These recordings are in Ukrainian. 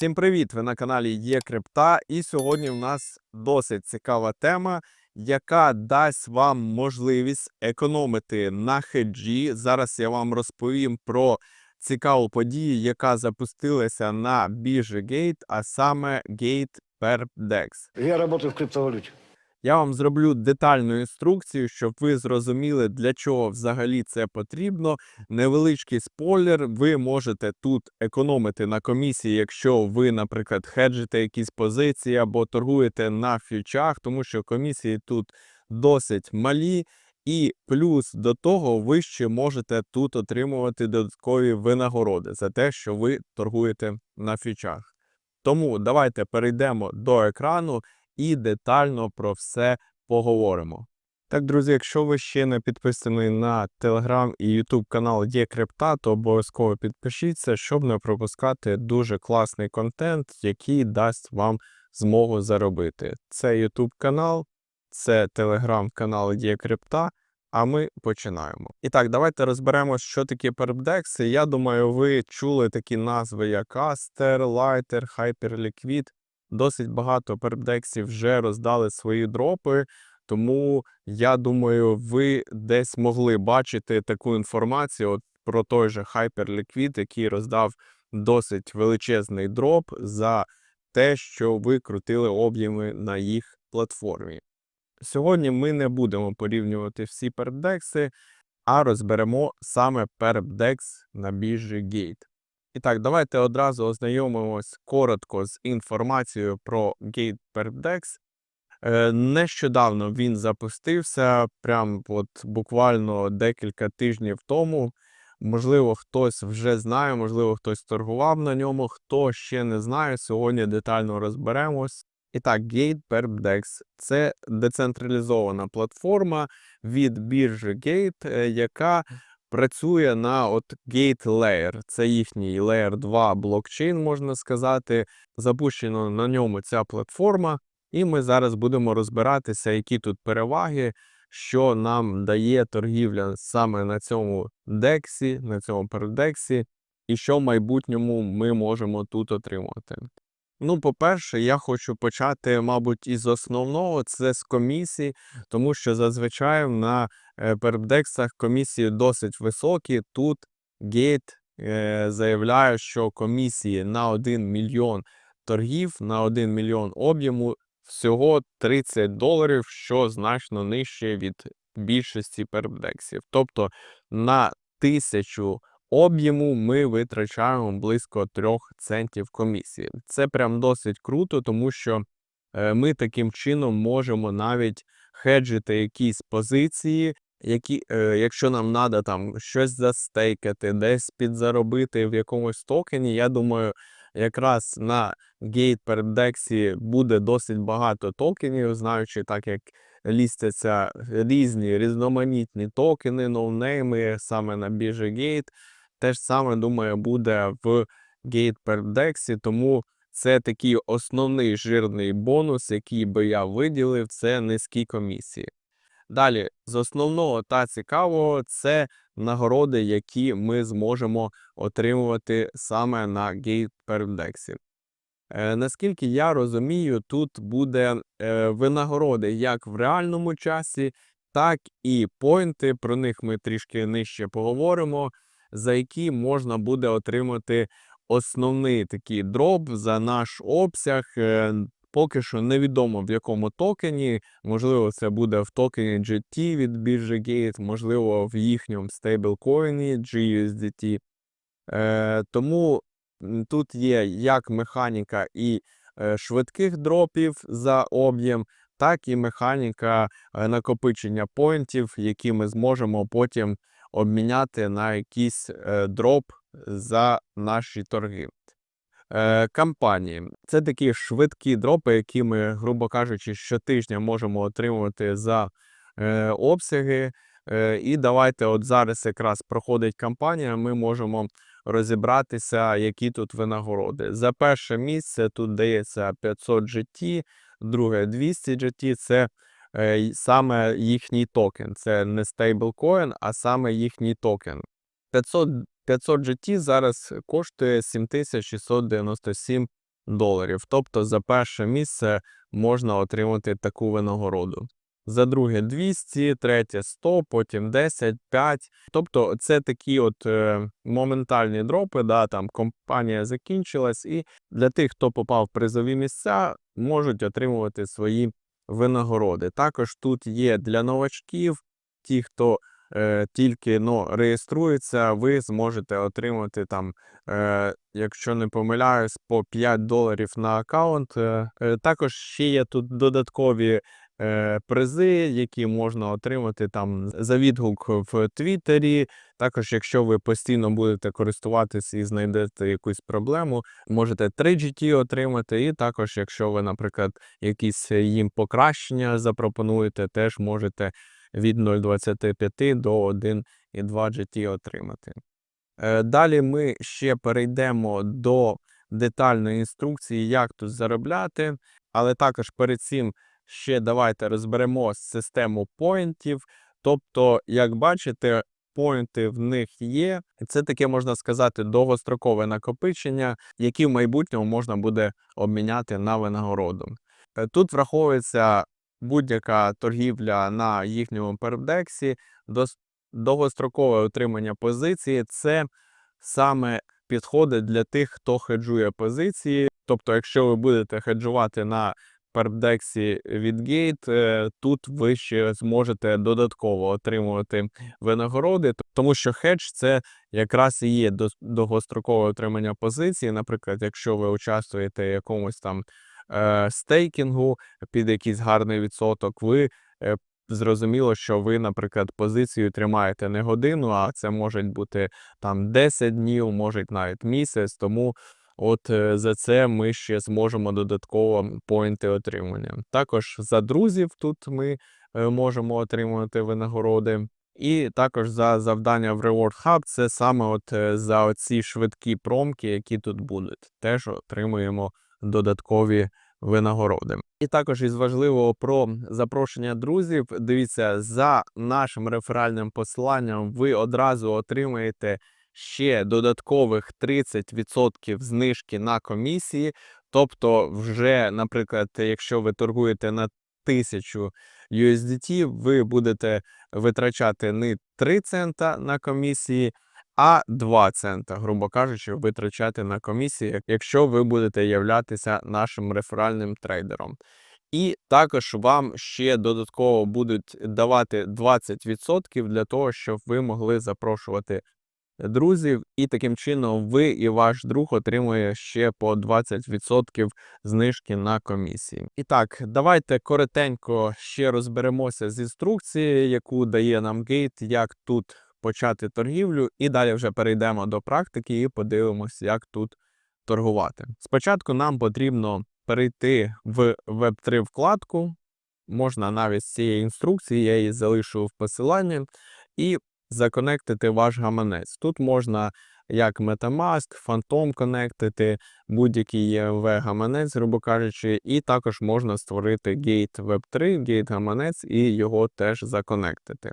Всім привіт! Ви на каналі Є Крипта, і сьогодні в нас досить цікава тема, яка дасть вам можливість економити на хеджі. Зараз я вам розповім про цікаву подію, яка запустилася на біржі Gate, а саме Gate PerpDex. Я працюю в криптовалюте. Я вам зроблю детальну інструкцію, щоб ви зрозуміли, для чого взагалі це потрібно. Невеличкий спойлер, ви можете тут економити на комісії, якщо ви, наприклад, хеджите якісь позиції або торгуєте на фьючах, тому що комісії тут досить малі. І плюс до того ви ще можете тут отримувати додаткові винагороди за те, що ви торгуєте на фьючах. Тому давайте перейдемо до екрану і детально про все поговоримо. Так, друзі, якщо ви ще не підписані на Telegram і YouTube канал Є Крипта, то обов'язково підпишіться, щоб не пропускати дуже класний контент, який дасть вам змогу заробити. Це YouTube канал, це Telegram канал Є Крипта. А ми починаємо. І так, давайте розберемося, що таке перпдекси. Я думаю, ви чули такі назви, як Aster, Lighter, Hyperliquid. Досить багато перпдексів вже роздали свої дропи, тому я думаю, ви десь могли бачити таку інформацію от про той же Hyperliquid, який роздав досить величезний дроп за те, що ви крутили об'єми на їх платформі. Сьогодні ми не будемо порівнювати всі перпдекси, а розберемо саме перпдекс на біржі Gate. І так, давайте одразу ознайомимось коротко з інформацією про Gate PerpDex. Е, Нещодавно він запустився, прям от буквально декілька тижнів тому. Можливо, хтось вже знає, можливо, хтось торгував на ньому. Хто ще не знає, сьогодні детально розберемось. І так, Gate PerpDex – це децентралізована платформа від біржі Gate, е, яка працює на от Gate Layer. Це їхній Layer 2 блокчейн, можна сказати. Запущено на ньому ця платформа, і ми зараз будемо розбиратися, які тут переваги, що нам дає торгівля саме на цьому дексі, на цьому передексі, і що в майбутньому ми можемо тут отримувати. Ну, по-перше, я хочу почати, мабуть, із основного це з комісії, тому що зазвичай на е, перпдексах комісії досить високі. Тут Гейт е, заявляє, що комісії на 1 мільйон торгів, на 1 мільйон об'єму всього 30 доларів, що значно нижче від більшості перпдексів. Тобто на тисячу об'єму ми витрачаємо близько 3 центів комісії. Це прям досить круто, тому що е, ми таким чином можемо навіть хеджити якісь позиції, які, е, якщо нам треба там щось застейкати, десь підзаробити в якомусь токені, я думаю, якраз на Gate PerpDex буде досить багато токенів, знаючи так, як лістяться різні різноманітні токени, ноунейми саме на біржі Gate. Те ж саме, думаю, буде в Gate тому це такий основний жирний бонус, який би я виділив, це низькі комісії. Далі, з основного та цікавого, це нагороди, які ми зможемо отримувати саме на Gate. Е, наскільки я розумію, тут буде е, винагороди як в реальному часі, так і поінти. Про них ми трішки нижче поговоримо, за які можна буде отримати основний такий дроп за наш обсяг. Е, Поки що невідомо в якому токені. Можливо, це буде в токені GT від біржі Gate, можливо, в їхньому стейблкоїні GUSDT. Е, тому тут є як механіка і е, швидких дропів за об'єм, так і механіка е, накопичення поінтів, які ми зможемо потім обміняти на якийсь е, дроп за наші торги. Е, кампанії. Це такі швидкі дропи, які ми, грубо кажучи, щотижня можемо отримувати за е, обсяги. Е, і давайте от зараз якраз проходить кампанія, ми можемо розібратися, які тут винагороди. За перше місце тут дається 500 GT, друге 200 GT, це е, саме їхній токен. Це не стейблкоін, а саме їхній токен. 500 500 GT зараз коштує 7697 доларів. Тобто за перше місце можна отримати таку винагороду. За друге 200, третє 100, потім 10, 5. Тобто це такі от е, моментальні дропи, да, там компанія закінчилась, і для тих, хто попав в призові місця, можуть отримувати свої винагороди. Також тут є для новачків, ті, хто е, тільки ну, реєструється, ви зможете отримати там, е, якщо не помиляюсь, по 5 доларів на аккаунт. Е, е, також ще є тут додаткові призи, які можна отримати там за відгук в Твіттері. Також, якщо ви постійно будете користуватись і знайдете якусь проблему, можете 3 GT отримати. І також, якщо ви, наприклад, якісь їм покращення запропонуєте, теж можете від 0,25 до 1,2 GT отримати. Е, Далі ми ще перейдемо до детальної інструкції, як тут заробляти, але також перед цим ще давайте розберемо систему поінтів. Тобто, як бачите, поінти в них є. Це таке можна сказати довгострокове накопичення, які в майбутньому можна буде обміняти на винагороду. Е, Тут враховується будь-яка торгівля на їхньому пердексі, довгострокове отримання позиції це саме підходить для тих, хто хеджує позиції. Тобто, якщо ви будете хеджувати на пердексі від е, тут ви ще зможете додатково отримувати винагороди, тому що хедж це якраз і є довгострокове отримання позиції. Наприклад, якщо ви участвуєте в якомусь там е, стейкінгу під якийсь гарний відсоток, ви е, зрозуміло, що ви, наприклад, позицію тримаєте не годину, а це може бути там 10 днів, може навіть місяць. Тому от е, за це ми ще зможемо додатково поінти отримання. Також за друзів тут ми е, можемо отримувати винагороди. І також за завдання в Reward Hub, це саме от е, за оці швидкі промки, які тут будуть. Теж отримуємо додаткові винагороди. І також із важливого про запрошення друзів. Дивіться, за нашим реферальним посиланням ви одразу отримаєте ще додаткових 30% знижки на комісії. Тобто, вже, наприклад, якщо ви торгуєте на 1000 USDT, ви будете витрачати не 3 цента на комісії, а 2 цента, грубо кажучи, витрачати на комісії, якщо ви будете являтися нашим реферальним трейдером. І також вам ще додатково будуть давати 20% для того, щоб ви могли запрошувати друзів, і таким чином ви і ваш друг отримує ще по 20% знижки на комісії. І так, давайте коротенько ще розберемося з інструкцією, яку дає нам гейт, як тут почати торгівлю, і далі вже перейдемо до практики і подивимося, як тут торгувати. Спочатку нам потрібно перейти в Web3 вкладку. Можна навіть з цієї інструкції, я її залишу в посиланні, і законектити ваш гаманець. Тут можна як Metamask, Phantom конектити, будь-який EMV гаманець, грубо кажучи, і також можна створити Gate Web3, Gate гаманець і його теж законектити.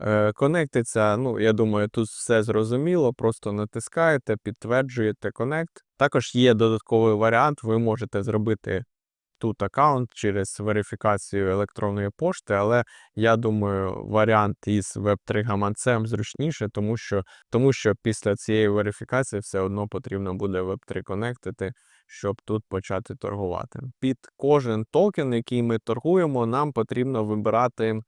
Е, Конектиться, ну, я думаю, тут все зрозуміло. Просто натискаєте, підтверджуєте Connect. Також є додатковий варіант, ви можете зробити тут аккаунт через верифікацію електронної пошти, але я думаю, варіант із Web3 гаманцем зручніше, тому що, тому що після цієї верифікації все одно потрібно буде Web3 конектити, щоб тут почати торгувати. Під кожен токен, який ми торгуємо, нам потрібно вибирати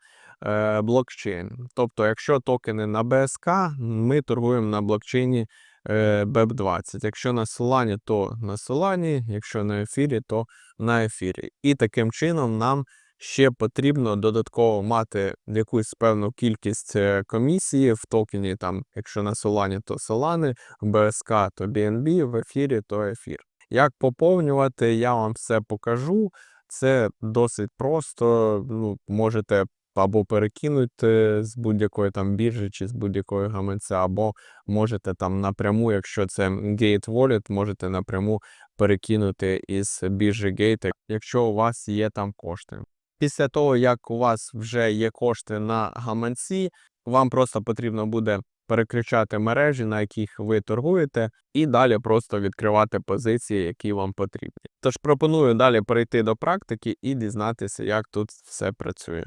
е, блокчейн. Тобто, якщо токени на БСК, ми торгуємо на блокчейні е, BEP20. Якщо на Solana, то на Solana, якщо на ефірі, то на ефірі. І таким чином нам ще потрібно додатково мати якусь певну кількість е, комісії в токені, там, якщо на Solana, то Solana, в BSK, то BNB, в ефірі, то ефір. Як поповнювати, я вам все покажу. Це досить просто. Ну, можете або перекинути з будь-якої там біржі чи з будь-якої гаманця, або можете там напряму, якщо це Gate Wallet, можете напряму перекинути із біржі Gate, якщо у вас є там кошти. Після того, як у вас вже є кошти на гаманці, вам просто потрібно буде переключати мережі, на яких ви торгуєте, і далі просто відкривати позиції, які вам потрібні. Тож пропоную далі перейти до практики і дізнатися, як тут все працює.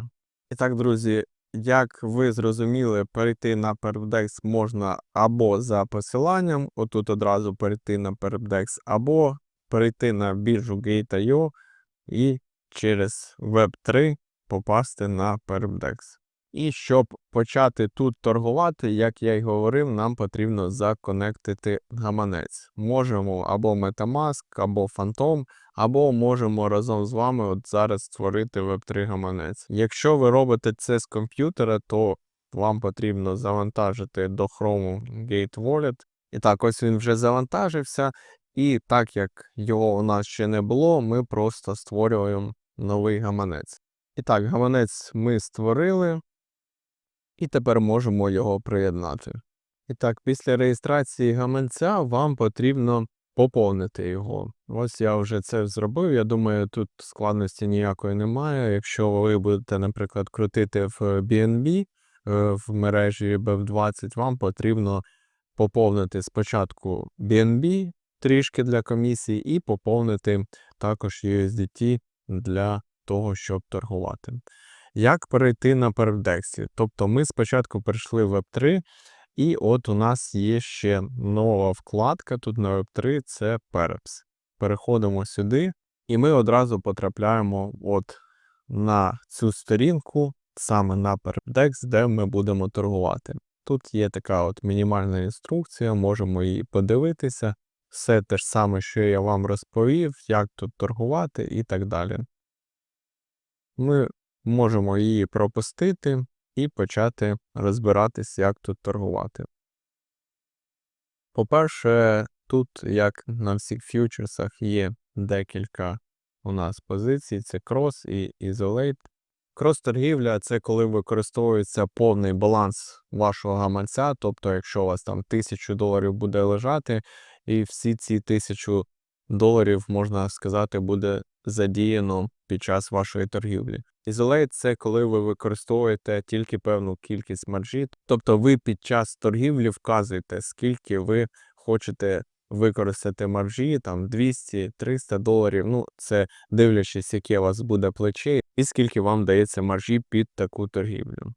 І так, друзі, як ви зрозуміли, перейти на Perpdex можна або за посиланням, отут одразу перейти на Perpdex, або перейти на біржу Gate.io і через Web3 попасти на Perpdex. І щоб почати тут торгувати, як я й говорив, нам потрібно законектити гаманець. Можемо або Metamask, або Phantom, або можемо разом з вами от зараз створити Web3 гаманець. Якщо ви робите це з комп'ютера, то вам потрібно завантажити до Chrome Gate Wallet. І так, ось він вже завантажився. І так як його у нас ще не було, ми просто створюємо новий гаманець. І так, гаманець ми створили, і тепер можемо його приєднати. І так, після реєстрації гаманця вам потрібно поповнити його. Ось я вже це зробив. Я думаю, тут складності ніякої немає. Якщо ви будете, наприклад, крутити в BNB е, в мережі BF20, вам потрібно поповнити спочатку BNB трішки для комісії, і поповнити також USDT для того, щоб торгувати. Як перейти на Perpdex? Тобто ми спочатку перейшли в Web3, і от у нас є ще нова вкладка тут на Web3 це Perps. Переходимо сюди, і ми одразу потрапляємо от на цю сторінку, саме на Perpdex, де ми будемо торгувати. Тут є така от мінімальна інструкція, можемо її подивитися. Все те ж саме, що я вам розповів, як тут торгувати і так далі. Ми можемо її пропустити і почати розбиратись, як тут торгувати. По-перше, тут, як на всіх фьючерсах, є декілька у нас позицій: це крос і Isolate. Крос-торгівля це коли використовується повний баланс вашого гаманця. Тобто, якщо у вас там тисячу доларів буде лежати, і всі ці тисячу доларів, можна сказати, буде задіяно під час вашої торгівлі. Isolate – це коли ви використовуєте тільки певну кількість маржі, тобто ви під час торгівлі вказуєте, скільки ви хочете використати маржі, там 200-300 доларів. Ну, це дивлячись, яке у вас буде плече, і скільки вам дається маржі під таку торгівлю.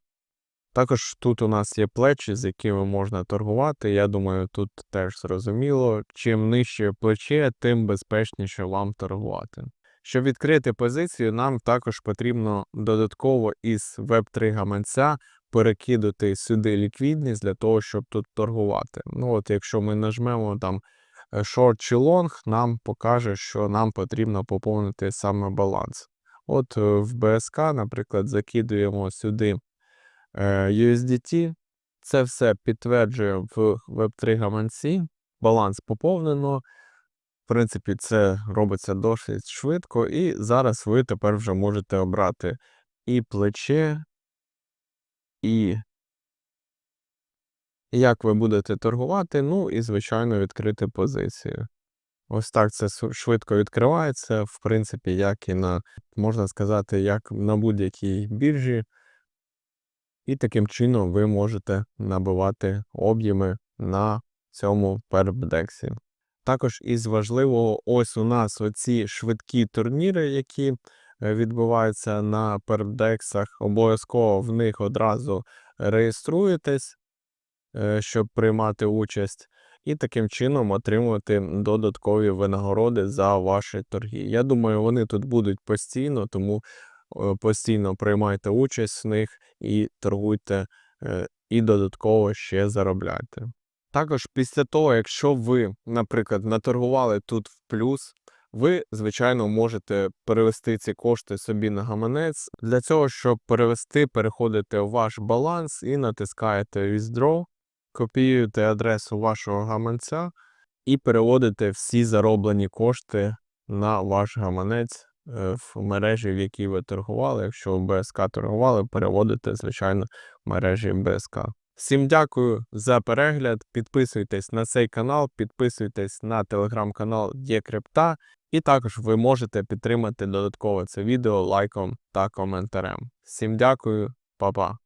Також тут у нас є плечі, з якими можна торгувати. Я думаю, тут теж зрозуміло. Чим нижче плече, тим безпечніше вам торгувати. Щоб відкрити позицію, нам також потрібно додатково із Web3 гаманця перекидати сюди ліквідність для того, щоб тут торгувати. Ну от Якщо ми нажмемо там е, short чи long, нам покаже, що нам потрібно поповнити саме баланс. От е, в BSK, наприклад, закидуємо сюди е, USDT. Це все підтверджує в Web3 гаманці. Баланс поповнено. В принципі, це робиться досить швидко, і зараз ви тепер вже можете обрати і плече, і як ви будете торгувати, ну і, звичайно, відкрити позицію. Ось так це швидко відкривається, в принципі, як і на, можна сказати, як на будь-якій біржі. І таким чином ви можете набивати об'єми на цьому пербдексі. Також із важливого, ось у нас оці швидкі турніри, які е, відбуваються на пербдексах. Обов'язково в них одразу реєструєтесь, е, щоб приймати участь, і таким чином отримувати додаткові винагороди за ваші торги. Я думаю, вони тут будуть постійно, тому постійно приймайте участь в них і торгуйте, е, і додатково ще заробляйте. Також після того, якщо ви, наприклад, наторгували тут в плюс, ви, звичайно, можете перевести ці кошти собі на гаманець. Для цього, щоб перевести, переходите в ваш баланс і натискаєте Withdraw, копіюєте адресу вашого гаманця і переводите всі зароблені кошти на ваш гаманець е, в мережі, в якій ви торгували. Якщо в БСК торгували, переводите, звичайно, в мережі БСК. Всім дякую за перегляд. Підписуйтесь на цей канал, підписуйтесь на телеграм-канал ЄКрипта, і також ви можете підтримати додатково це відео лайком та коментарем. Всім дякую, па-па.